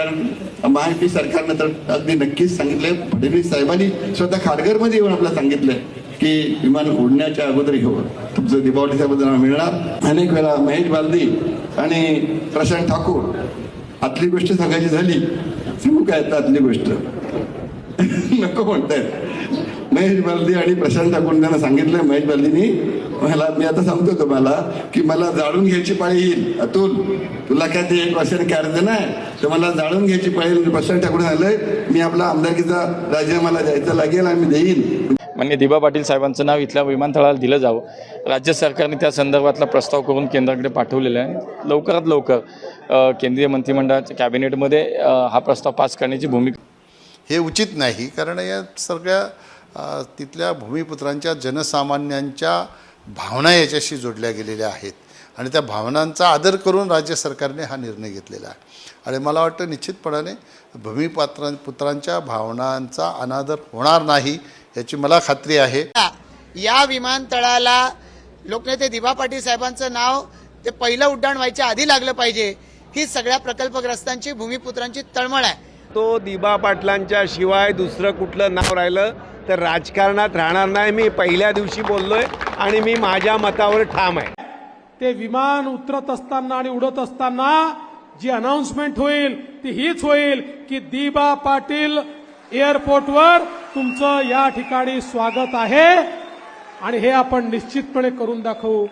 कारण महायुती सरकारनं तर अगदी नक्कीच सांगितलंय. फडणवीस साहेबांनी स्वतः खारघरमध्ये येऊन आपल्याला सांगितलंय की विमान उडण्याच्या अगोदर घेऊन तुमचं दीपावली साहेब मिळणार. अनेक वेळा महेश बालदी आणि प्रशांत ठाकूर आतली गोष्ट सांगायची झाली सांगू काय आतली गोष्ट? नको म्हणतायत. महेश बालदी आणि प्रशांत ठाकूर त्यांना सांगितलं महेश बालदीनी. मला मी आता सांगतो तुम्हाला की मला जाळून घ्यायची पाळी येईल. अतुल तुला काय ते एक वर्षाने कार्य नाही तर मला जाळून घ्यायची पाळी येईल. प्रशांत ठाकूर सांगलंय मी आपला आमदारकीचा राज्य मला द्यायचं लागेल आणि मी देईन. मान्य दिबा पाटील साहेबांचं नाव इथल्या विमानतळाला दिलं जावं. राज्य सरकारने त्या संदर्भातला प्रस्ताव करून केंद्राकडे पाठवलेला आहे. लवकरात लवकर केंद्रीय मंत्रिमंडळाच्या कॅबिनेटमध्ये हा प्रस्ताव पास करण्याची भूमिका हे उचित नाही कारण या सगळ्या तिथल्या भूमिपुत्रांच्या जनसामान्यांच्या भावना याच्याशी जोडल्या गेलेल्या आहेत. आणि त्या भावनांचा आदर करून राज्य सरकारने हा निर्णय घेतलेला आहे. आणि मला वाटतं निश्चितपणाने भूमिपात्रां पुत्रांच्या भावनांचा अनादर होणार नाही याची मला खात्री आहे. या विमानतळाला लोकनेते दिबा पाटील साहेबांचं नाव ते पहिलं उड्डाण व्हायच्या आधी लागलं पाहिजे. ही सगळ्या प्रकल्पग्रस्तांची भूमिपुत्रांची तळमळ आहे. तो दिबा पाटलांच्या शिवाय दुसरं कुठलं नाव राहिलं तर राजकारणात राहणार नाही. मी पहिल्या दिवशी बोललोय आणि मी माझ्या मतावर ठाम आहे. ते विमान उतरत असताना आणि उडत असताना जी अनाउन्समेंट होईल ती हीच होईल की दिबा पाटील एअरपोर्टवर तुमचं या ठिकाणी स्वागत आहे. आणि हे आपण निश्चितपणे करून दाखवू.